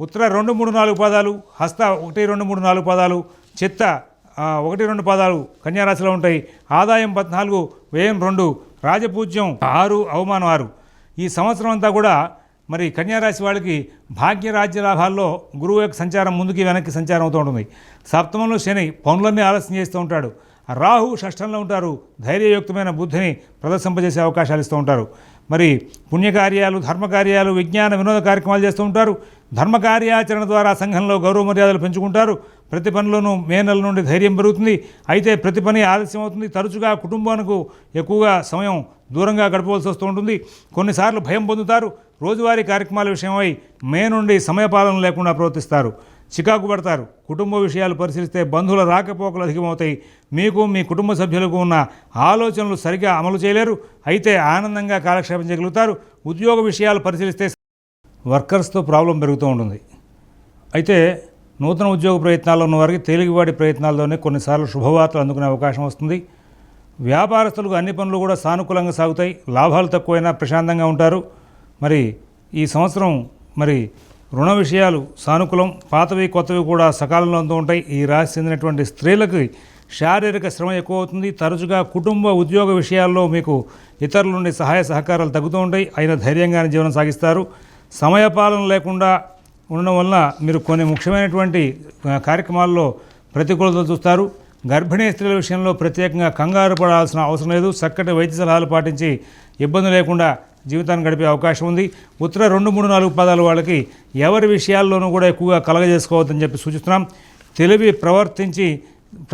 ఉత్తర రెండు మూడు నాలుగు పదాలు హస్త ఒకటి రెండు మూడు నాలుగు పదాలు చిత్త ఒకటి రెండు పదాలు కన్యారాశిలో ఉంటాయి. ఆదాయం పద్నాలుగు వ్యయం రెండు రాజపూజ్యం ఆరు అవమానం ఆరు. ఈ సంవత్సరం అంతా కూడా మరి కన్యారాశి వాళ్ళకి భాగ్యరాజ్య లాభాల్లో గురువు యొక్క సంచారం ముందుకి వెనక్కి సంచారం అవుతూ ఉంటుంది. సప్తమంలో శని పనులన్నీ ఆలస్యం చేస్తూ ఉంటాడు. రాహు షష్టంలో ఉంటారు. ధైర్యయుక్తమైన బుద్ధిని ప్రదర్శింపజేసే అవకాశాలు ఇస్తూ ఉంటారు. మరి పుణ్యకార్యాలు ధర్మకార్యాలు విజ్ఞాన వినోద కార్యక్రమాలు చేస్తూ ఉంటారు. ధర్మకార్యాచరణ ద్వారా సంఘంలో గౌరవ మర్యాదలు పెంచుకుంటారు. ప్రతి పనిలోనూ మే నెల నుండి ధైర్యం పెరుగుతుంది. అయితే ప్రతి పని ఆలస్యం అవుతుంది తరచుగా కుటుంబానికి ఎక్కువగా సమయం దూరంగా గడపవలసి వస్తూ ఉంటుంది. కొన్నిసార్లు భయం పొందుతారు. రోజువారీ కార్యక్రమాల విషయమై మే నుండి సమయపాలన లేకుండా ప్రవర్తిస్తారు. చికాకు పడతారు. కుటుంబ విషయాలు పరిశీలిస్తే బంధువుల రాకపోకలు అధికమవుతాయి. మీకు మీ కుటుంబ సభ్యులకు ఉన్న ఆలోచనలు సరిగా అమలు చేయలేరు. అయితే ఆనందంగా కాలక్షేపం చేయగలుగుతారు. ఉద్యోగ విషయాలు పరిశీలిస్తే వర్కర్స్తో ప్రాబ్లం పెరుగుతూ ఉంటుంది. అయితే నూతన ఉద్యోగ ప్రయత్నాల్లో ఉన్న వారికి ప్రయత్నాల్లోనే కొన్నిసార్లు శుభవార్తలు అందుకునే అవకాశం వస్తుంది. వ్యాపారస్తులకు అన్ని పనులు కూడా సానుకూలంగా సాగుతాయి. లాభాలు తక్కువైనా ప్రశాంతంగా ఉంటారు. మరి ఈ సంవత్సరం మరి రుణ విషయాలు సానుకూలం పాతవి కొత్తవి కూడా సకాలంలో అందు ఉంటాయి. ఈ రాశి చెందినటువంటి స్త్రీలకి శారీరక శ్రమ ఎక్కువ అవుతుంది తరచుగా కుటుంబ ఉద్యోగ విషయాల్లో మీకు ఇతరుల నుండి సహాయ సహకారాలు తగ్గుతూ ఉంటాయి. అయినా ధైర్యంగానే జీవనం సాగిస్తారు. సమయపాలన లేకుండా ఉండడం వల్ల మీరు కొన్ని ముఖ్యమైనటువంటి కార్యక్రమాల్లో ప్రతికూలతలు చూస్తారు. గర్భిణీ స్త్రీల విషయంలో ప్రత్యేకంగా కంగారు పడాల్సిన అవసరం లేదు. చక్కటి వైద్య సలహాలు పాటించి ఇబ్బంది లేకుండా జీవితాన్ని గడిపే అవకాశం ఉంది. ఉత్తర రెండు మూడు నాలుగు పదాలు వాళ్ళకి ఎవరి విషయాల్లోనూ కూడా ఎక్కువగా కలగజేసుకోవద్దని చెప్పి సూచిస్తున్నాం. తెలివి ప్రవర్తించి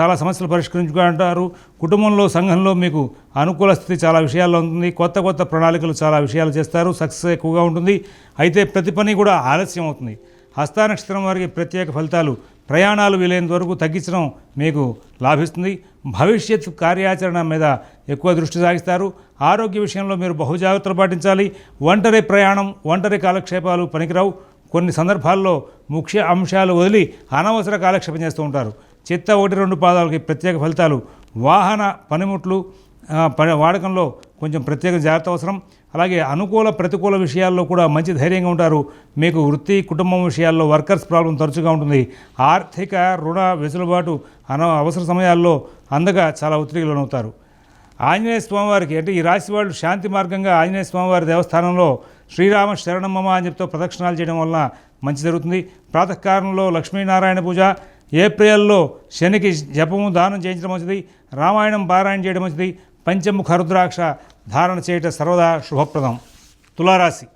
చాలా సమస్యలు పరిష్కరించుకుంటారు. కుటుంబంలో సంఘంలో మీకు అనుకూల స్థితి చాలా విషయాల్లో ఉంటుంది. కొత్త కొత్త ప్రణాళికలు చాలా విషయాలు చేస్తారు. సక్సెస్ ఎక్కువగా ఉంటుంది. అయితే ప్రతి పని కూడా ఆలస్యం అవుతుంది. హస్తానక్షత్రం వారికి ప్రత్యేక ఫలితాలు ప్రయాణాలు వీలైనంత వరకు తగ్గించడం మీకు లాభిస్తుంది. భవిష్యత్ కార్యాచరణ మీద ఎక్కువ దృష్టి సాగిస్తారు. ఆరోగ్య విషయంలో మీరు బహుజాగ్రత్తలు పాటించాలి. ఒంటరి ప్రయాణం ఒంటరి కాలక్షేపాలు పనికిరావు. కొన్ని సందర్భాల్లో ముఖ్య అంశాలు వదిలి అనవసర కాలక్షేపం చేస్తూ ఉంటారు. చిత్త ఒకటి రెండు పాదాలకి ప్రత్యేక ఫలితాలు. వాహన పనిముట్లు వాడకంలో కొంచెం ప్రత్యేక జాగ్రత్త అవసరం. అలాగే అనుకూల ప్రతికూల విషయాల్లో కూడా మంచి ధైర్యంగా ఉంటారు. మీకు వృత్తి కుటుంబం విషయాల్లో వర్కర్స్ ప్రాబ్లం తరచుగా ఉంటుంది. ఆర్థిక రుణ వెసులుబాటు అన అవసర సమయాల్లో అందగా చాలా ఒత్తిడికి ఆంజనేయ స్వామివారికి అంటే ఈ రాశి వాళ్ళు శాంతి మార్గంగా ఆంజనేయ స్వామివారి దేవస్థానంలో శ్రీరామ శరణమ్మ అని చెప్తూ ప్రదక్షిణాలు చేయడం వలన మంచి జరుగుతుంది. ప్రాతకాలంలో లక్ష్మీనారాయణ పూజ ఏప్రిల్లో శనికి జపము దానం చేయించడం మంచిది. రామాయణం పారాయణ చేయడం మంచిది. పంచముఖ రుద్రాక్ష ధారణ చేయట సర్వదా శుభప్రదం. తులారాశి.